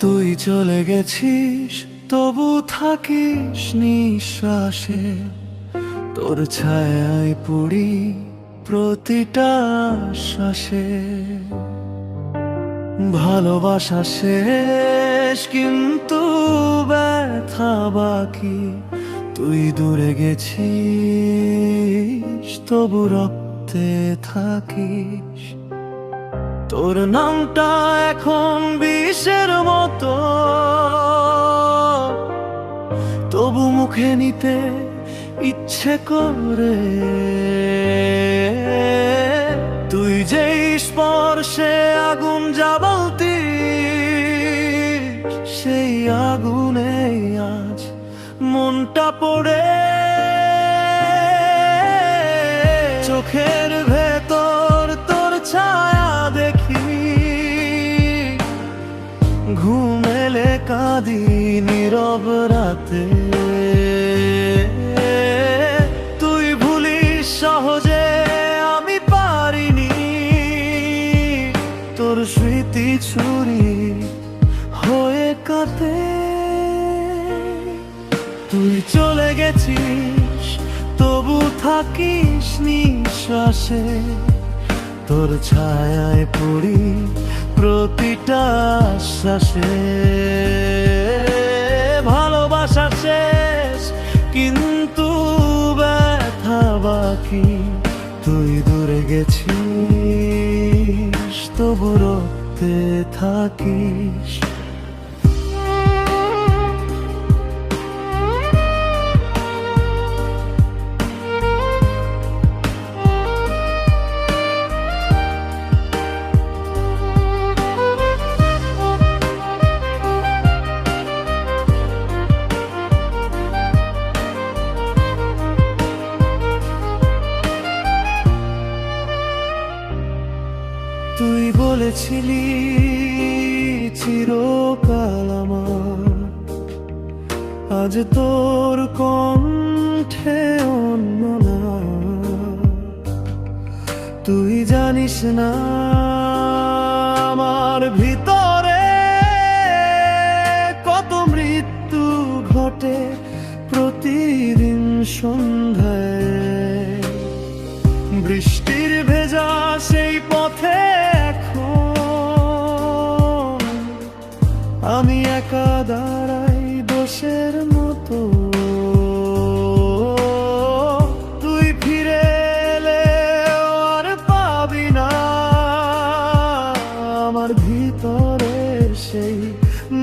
তুই চলে গেছিস, তবু থাকিস নিঃশ্বাসে। তোর ছায়ায় পুড়ি প্রতিটা শ্বাসে ভালোবাসা শেষ, কিন্তু ব্যথা বাকি। তুই দূরে গেছিস, তবু রক্তে থাকিস। তোর নামটা এখন বিষের মতো। তবু মুখে নিতে ইচ্ছে করে। তুই যেই স্পর্শে আগুন জাবালতি সেই আগুনে আজ মনটা পড়ে। চোখের ভেতর নীরব রাতে। তুই ভুলিস সহজে, আমি পারিনি। তোর স্মৃতি ছুরি হয়ে কাতে তুই চলে গেছিস, তবু থাকিস নিঃশ্বাসে। তোর ছায়ায় পড়ি প্রতিটা শ্বাসে গেছিস তবু রক্তে থাকিস। তুই বলেছিলি চিরকাল আমার। আজ তোর কণ্ঠে অন্য না। তুই জানিস না আমার ভিতরে কত মৃত্যু ঘটে প্রতিদিন সন্ধ্যায়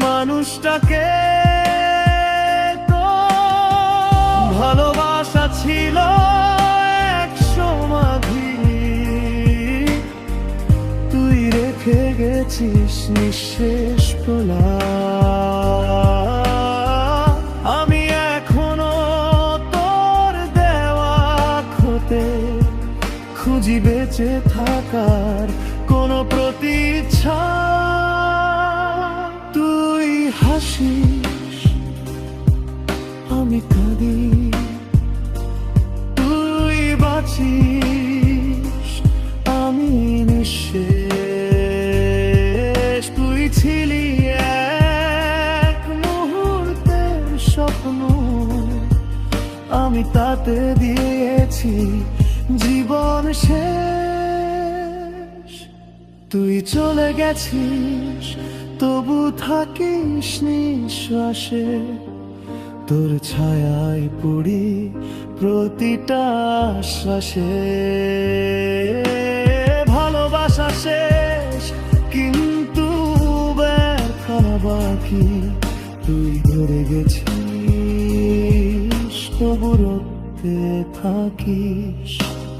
মানুষটাকে তো ভালোবাসা ছিল এক সমাধি। তুই রেখে গেছিস নিঃশেষ পোলা আমি এখনও তোর দেওয়া খোতে খুঁজি বেঁচে থাকার কোনো প্রতিচ্ছা হাসিস আমি কাঁদি, তুই বাঁচিস, আমি নিঃশেষ। তুই ছিলি এক মুহূর্তের স্বপ্ন, আমি তাতে দিয়েছি জীবন শেষ। তুই চলে গেছিস তবু থাকিস নিঃশ্বাসে, তোর ছায়ায় পড়ি প্রতিটা শ্বাসে ভালোবাসা শেষ, কিন্তু ব্যথা বাকি। তুই ধরে গেছিস, তবু রক্তে থাকিস।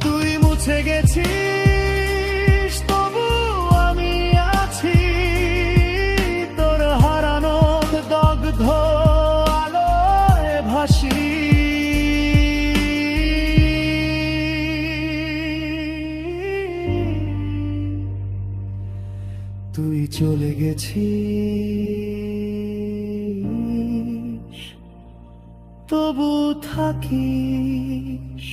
তুই মুছে গেছিস চলে গেছি তবু থাকিস।